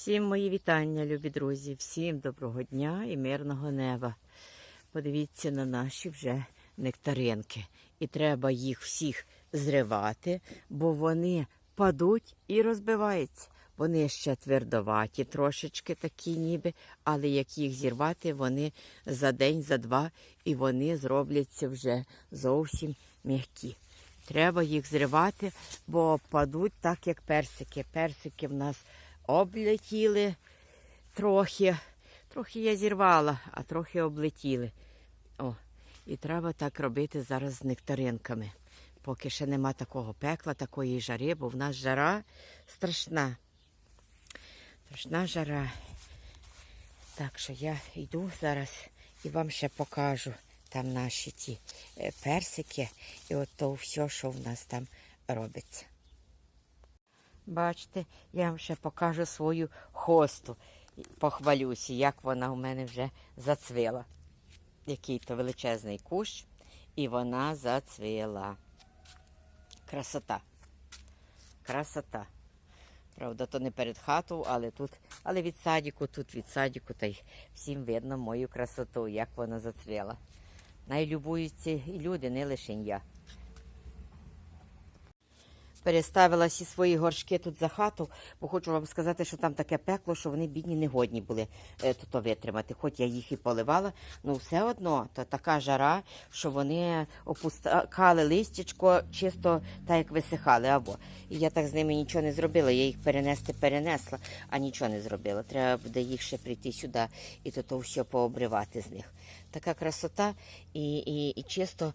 Всім мої вітання, любі друзі, всім доброго дня і мирного неба. Подивіться на наші вже нектаринки. І треба їх всіх зривати, бо вони падуть і розбиваються. Вони ще твердоваті, трошечки такі ніби, але як їх зірвати, вони за день, за два, і вони зробляться вже зовсім м'які. Треба їх зривати, бо падуть так, як персики. Персики в нас облетіли трохи. Трохи я зірвала, а трохи облетіли. О, і треба так робити зараз з нектаринками. Поки ще нема такого пекла, такої жари, бо в нас жара страшна. Страшна жара. Так що я йду зараз і вам ще покажу там наші ті е, персики і от то все, що в нас там робиться. Бачите, я вам ще покажу свою хосту. Похвалюся, як вона у мене вже зацвіла. Який то величезний кущ, і вона зацвіла. Красота. Красота. Правда, то не перед хатою, але тут, але від садіку, тут від садіку, та й всім видно мою красоту, як вона зацвіла. Найлюбуються і люди, не лише я. Переставила всі свої горшки тут за хату, бо хочу вам сказати, що там таке пекло, що вони бідні не годні були е, тут витримати. Хоч я їх і поливала, ну все одно то така жара, що вони опускали листячко, чисто так як висихали. Або і я так з ними нічого не зробила. Я їх перенести перенесла, а нічого не зробила. Треба буде їх ще прийти сюди і то все пообривати з них. Така красота і, і, і чисто.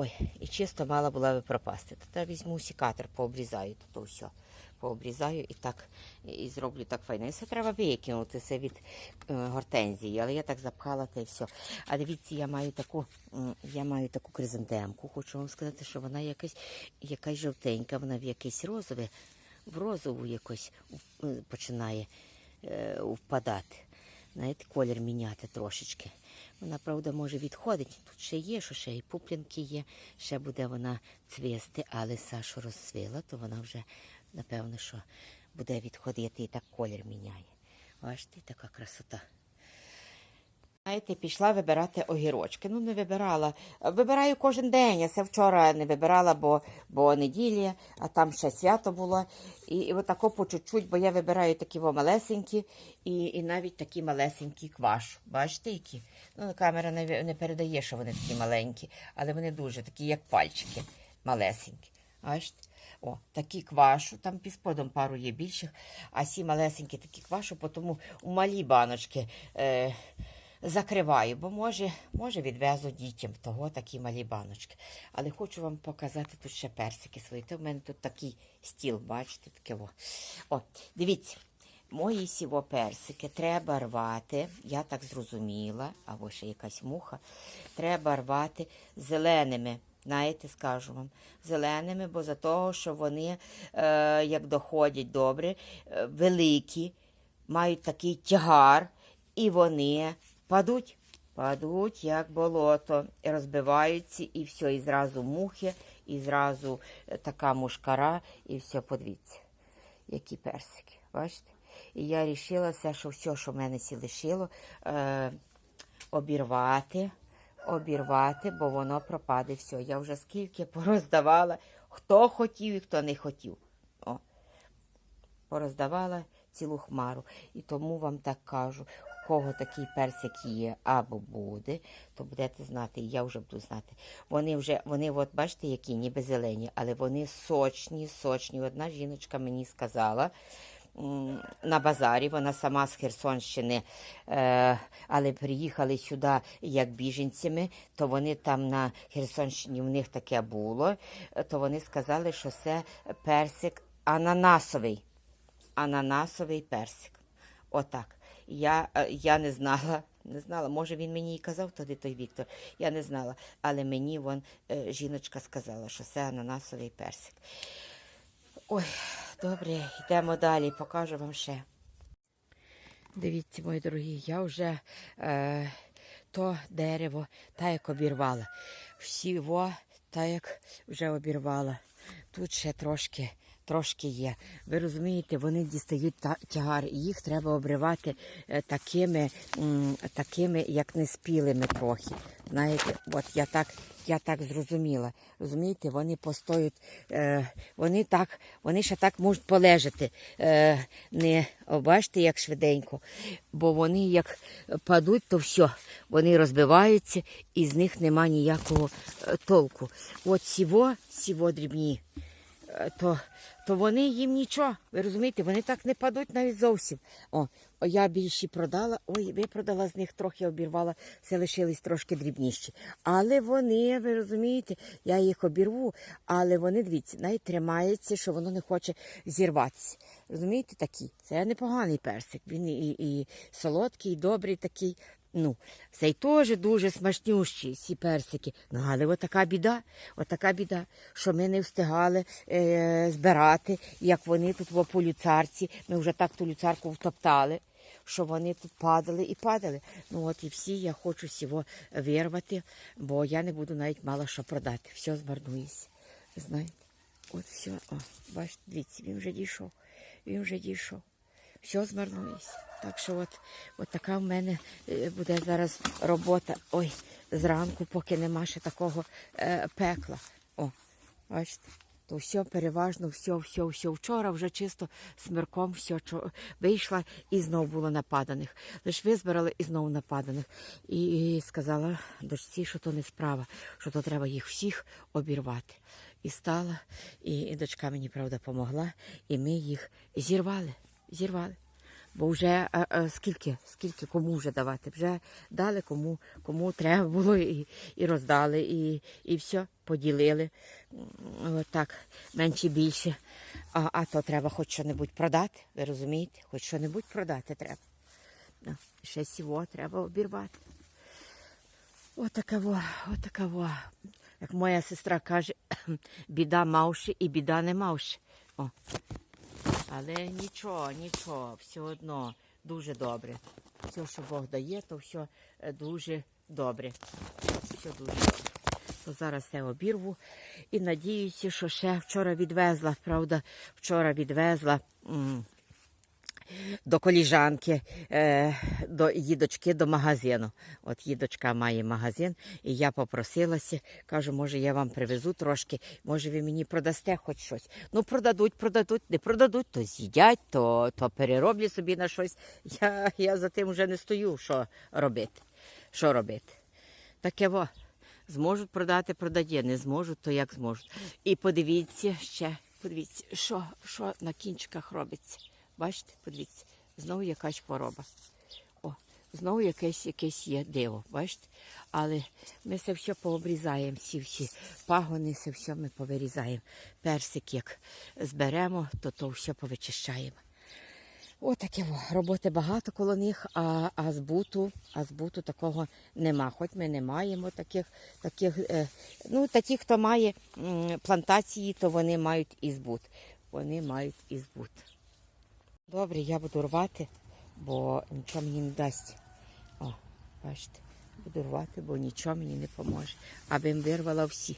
Ой, і чисто мала була би пропасти. Я візьму сікатор, пообрізаю то все. Пообрізаю і так і зроблю так файно. І все треба викинути це від е, гортензії, але я так запхала та й все. А дивіться, я маю таку, я маю таку кризантемку. Хочу вам сказати, що вона якась, якась жовтенька, вона в якесь розове, в розову якось е, починає е, впадати. Знаєте, колір міняти трошечки. Вона, правда, може відходити. Тут ще є, що ще і пуплінки є, ще буде вона цвісти, але Сашу розцвіла, то вона вже, напевно, що буде відходити і так колір міняє. Бачите, така красота. Знаєте, пішла вибирати огірочки. Ну, не вибирала. Вибираю кожен день. Я це вчора не вибирала, бо, бо неділя, а там ще свято було. І, і отако по чуть-чуть, бо я вибираю такі во малесенькі і, і навіть такі малесенькі квашу. Бачите, які? Ну, камера не, не передає, що вони такі маленькі, але вони дуже такі, як пальчики, малесенькі. Бачите? О, такі квашу, там під сподом пару є більших, а сі малесенькі такі квашу, тому у малі баночки. Е, закриваю, бо може, може відвезу дітям того такі малі баночки. Але хочу вам показати тут ще персики свої. Це в мене тут такий стіл, бачите, таке. О, о дивіться. Мої сіво персики треба рвати, я так зрозуміла, або ще якась муха, треба рвати зеленими. Знаєте, скажу вам, зеленими, бо за того, що вони, е, як доходять добре, е, великі, мають такий тягар, і вони падуть, падуть, як болото, і розбиваються, і все, і зразу мухи, і зразу е, така мушкара, і все, подивіться, які персики. Бачите? І я вирішилася, що все, що в мене сі лишило, е, обірвати, обірвати, бо воно пропаде все. Я вже скільки пороздавала, хто хотів і хто не хотів. О, пороздавала цілу хмару. І тому вам так кажу, кого такий персик є або буде, то будете знати, і я вже буду знати. Вони вже, вони, от бачите, які ніби зелені, але вони сочні, сочні. Одна жіночка мені сказала. На базарі вона сама з Херсонщини, е, але приїхали сюди як біженцями, то вони там на Херсонщині в них таке було, е, то вони сказали, що це персик ананасовий ананасовий персик. Отак. Я, е, я не знала, не знала, може він мені і казав тоді той Віктор, я не знала, але мені вон е, жіночка сказала, що це ананасовий персик. Ой, добре, йдемо далі, покажу вам ще. Дивіться, мої дорогі, я вже е, то дерево та як обірвала. Всіво та як вже обірвала. Тут ще трошки трошки є. Ви розумієте, вони дістають тягар, їх треба обривати е, такими, такими, як неспілими трохи. Знаєте, от я так, я так зрозуміла. Розумієте, вони постоють, е, вони так, вони ще так можуть полежати. Е, не бачите, як швиденько. Бо вони як падуть, то все, вони розбиваються і з них нема ніякого е, толку. От сіво, сіво дрібні, то, то вони їм нічого. Ви розумієте, вони так не падуть навіть зовсім. О, я більші продала, ой, ви продала з них трохи обірвала, все лишились трошки дрібніші. Але вони, ви розумієте, я їх обірву, але вони, дивіться, навіть тримаються, що воно не хоче зірватися. Розумієте, такі? Це непоганий персик. Він і, і солодкий, і добрий такий. Ну, цей теж дуже смачнющий, ці персики. Ну, але от така біда, от така біда, що ми не встигали е, збирати, як вони тут в полюцарці. Ми вже так ту люцарку втоптали, що вони тут падали і падали. Ну от і всі я хочу всього вирвати, бо я не буду навіть мало що продати. Все змарнується. Знаєте, от все, о, бачите, дивіться, він вже дійшов. Він вже дійшов. Все змарнується. Так що от, от така в мене е, буде зараз робота. Ой, зранку, поки нема ще такого е, пекла. О, бачите, то все переважно, все, все, все. Вчора вже чисто смирком все вийшла і знов було нападаних. Лиш визбирали і знову нападаних. І, і сказала дочці, що то не справа, що то треба їх всіх обірвати. І стала, і, і дочка мені, правда, помогла, і ми їх зірвали. Зірвали. Бо вже а, а, скільки, скільки кому вже давати? Вже дали кому, кому треба було і, і роздали, і, і все, поділили. М, Отак, менше більше. А, а то треба хоч що-небудь продати, ви розумієте? Хоч що-небудь продати треба. Ну, ще сіво треба обірвати. Отаково, отаково. Як моя сестра каже, біда мавши і біда не мавши. О. Але нічого, нічого, все одно дуже добре. Все, що Бог дає, то все е, дуже добре. Все дуже добре. То зараз це обірву. І надіюся, що ще вчора відвезла, правда, вчора відвезла. До коліжанки, е, до її дочки до магазину. От її дочка має магазин, і я попросилася, кажу, може, я вам привезу трошки, може, ви мені продасте хоч щось. Ну, продадуть, продадуть, не продадуть, то з'їдять, то, то перероблять собі на щось. Я, я за тим вже не стою, що робити. Що робити? Таке во. Зможуть продати, продає, не зможуть, то як зможуть. І подивіться ще, подивіться, що, що на кінчиках робиться. Бачите, подивіться, знову якась хвороба. О, знову якесь, якесь є диво, бачите? Але ми це все пообрізаємо, всі всі пагони, це все ми повирізаємо. Персик, як зберемо, то то все повичищаємо. Отаке роботи багато коло них, а, а збуту, а збуту такого нема. Хоч ми не маємо таких, таких е, ну, такі, хто має плантації, то вони мають і збут. Вони мають і збут. Добре, я буду рвати, бо нічого мені не дасть. О, бачите, буду рвати, бо нічого мені не поможе. Аби вирвала всі.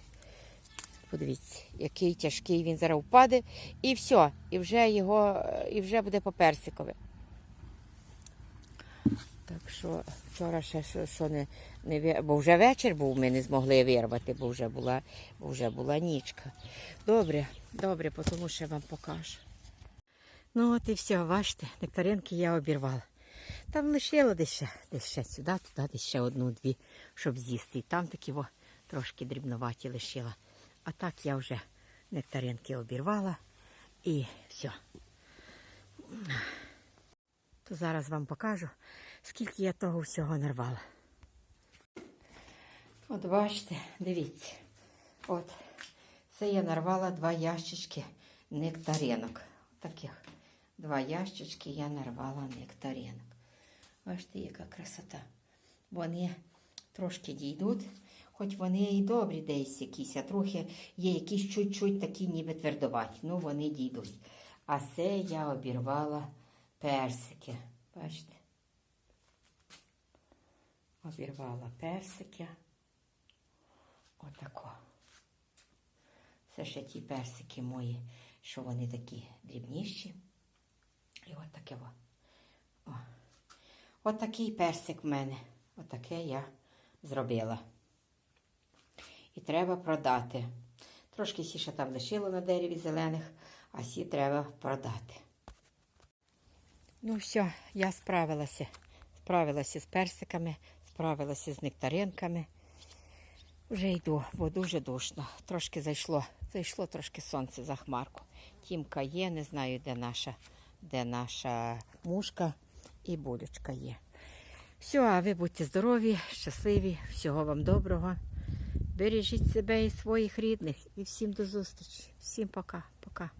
Подивіться, який тяжкий він зараз впаде, і все, і вже його, і вже буде по персикове. Так що вчора ще що, що не, не бо вже вечір був, ми не змогли вирвати, бо вже була, бо вже була нічка. Добре, добре, тому ще вам покажу. Ну от і все, бачите, нектаринки я обірвала. Там лишила десь ще, десь ще сюди, туди, десь ще одну-дві, щоб з'їсти. І там такі во, трошки дрібноваті лишила. А так я вже нектаринки обірвала і все. То зараз вам покажу, скільки я того всього нарвала. От бачите, дивіться. От, це я нарвала два ящички нектаринок. Таких два ящички я нарвала нектаринок. Бачите, яка красота. Вони трошки дійдуть, хоч вони і добрі десь якісь, а трохи є якісь чуть-чуть такі ніби твердуваті. Ну, вони дійдуть. А це я обірвала персики. Бачите? Обірвала персики. Отако. Це ще ті персики мої що вони такі дрібніші. І от таке во. О. От такий персик в мене. Отаке я зробила. І треба продати. Трошки сі ще там лишило на дереві зелених, а сі треба продати. Ну все, я справилася. Справилася з персиками, справилася з нектаринками. Вже йду, бо дуже душно. Трошки зайшло, зайшло трошки сонце за хмарку. Тімка є, не знаю, де наша, де наша мушка і булючка є. Все, а ви будьте здорові, щасливі, всього вам доброго. Бережіть себе і своїх рідних. І всім до зустрічі. Всім пока, пока.